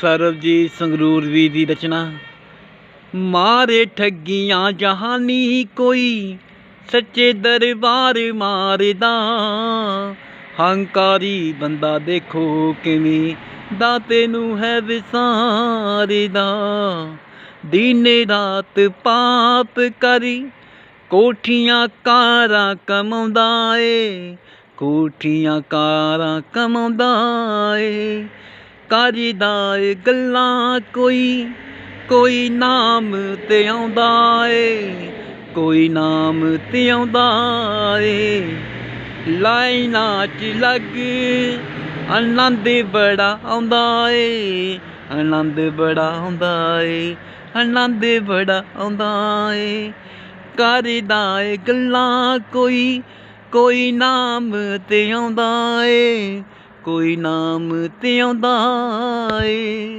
ਸਰਬਜੀਤ ਸੰਗਰੂਰ ਵੀ ਦੀ ਰਚਨਾ। ਮਾਰੇ ਠੱਗੀਆਂ ਜਹਾਨੀ ਕੋਈ, ਸੱਚੇ ਦਰਬਾਰ ਮਾਰਦਾ। ਹੰਕਾਰੀ ਬੰਦਾ ਦੇਖੋ ਕਿਵੇਂ ਦਾਤੇ ਨੂੰ ਹੈ ਵਿਸਾਰਦਾ। ਦਿਨੇ ਰਾਤ ਪਾਪ ਕਰੀ, ਕੋਠੀਆਂ ਕਾਰਾਂ ਕਮਾਉਂਦਾ ਏ, ਕੋਠੀਆਂ ਕਾਰਾਂ ਕਮਾਉਂਦਾ ਏ। ਕਰਦਾ ਏ, ਗੱਲਾਂ ਕੋਈ ਕੋਈ ਨਾਮ ਤੇ ਆਉਂਦਾ ਏ, ਕੋਈ ਨਾਮ ਤੇ ਆਉਂਦਾ ਏ। ਲਾਈਨਾਂ 'ਚ ਲੱਗ ਆਨੰਦ ਬੜਾ ਆਉਂਦਾ ਏ, ਆਨੰਦ ਬੜਾ ਆਉਂਦਾ ਏ, ਆਨੰਦ ਬੜਾ ਆਉਂਦਾ ਏ। ਕਰਦਾ ਏ, ਗੱਲਾਂ ਕੋਈ ਕੋਈ ਨਾਮ ਤੇ ਆਉਂਦਾ ਏ ਕੋਈ ਨਾਮ ਤੇ ਆਉਂਦਾ ਏ।